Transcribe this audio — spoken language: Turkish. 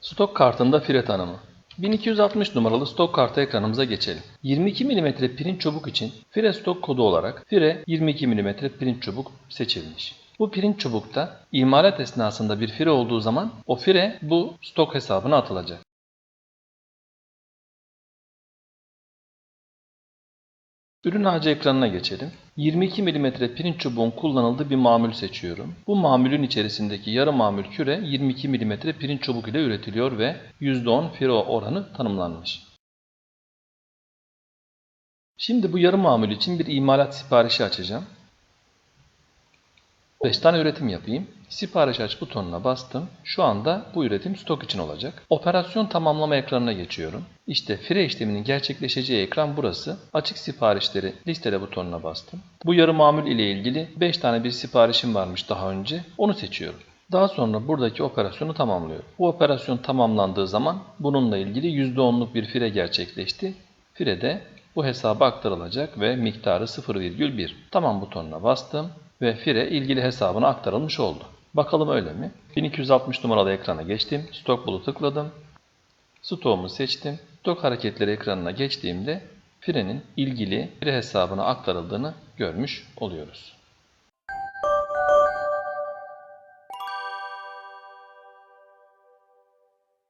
Stok kartında fire tanımı. 1260 numaralı stok kartı ekranımıza geçelim. 22 mm pirinç çubuk için fire stok kodu olarak fire 22 mm pirinç çubuk seçilmiş. Bu pirinç çubukta imalat esnasında bir fire olduğu zaman o fire bu stok hesabına atılacak. Ürün ağacı ekranına geçelim. 22 mm pirinç çubuğun kullanıldığı bir mamül seçiyorum. Bu mamülün içerisindeki yarı mamül küre 22 mm pirinç çubuk ile üretiliyor ve %10 fire oranı tanımlanmış. Şimdi bu yarı mamül için bir imalat siparişi açacağım. 5 tane üretim yapayım. Sipariş aç butonuna bastım. Şu anda bu üretim stok için olacak. Operasyon tamamlama ekranına geçiyorum. İşte fire işleminin gerçekleşeceği ekran burası. Açık siparişleri listele butonuna bastım. Bu yarı mamül ile ilgili 5 tane bir siparişim varmış daha önce. Onu seçiyorum. Daha sonra buradaki operasyonu tamamlıyorum. Bu operasyon tamamlandığı zaman bununla ilgili %10'luk bir fire gerçekleşti. Fire de bu hesaba aktarılacak ve miktarı 0,1. Tamam butonuna bastım ve fire ilgili hesabına aktarılmış oldu. Bakalım öyle mi? 1260 numaralı ekrana geçtim. Stok bulu tıkladım. Stoğumu seçtim. Stok hareketleri ekranına geçtiğimde firenin ilgili fire hesabına aktarıldığını görmüş oluyoruz.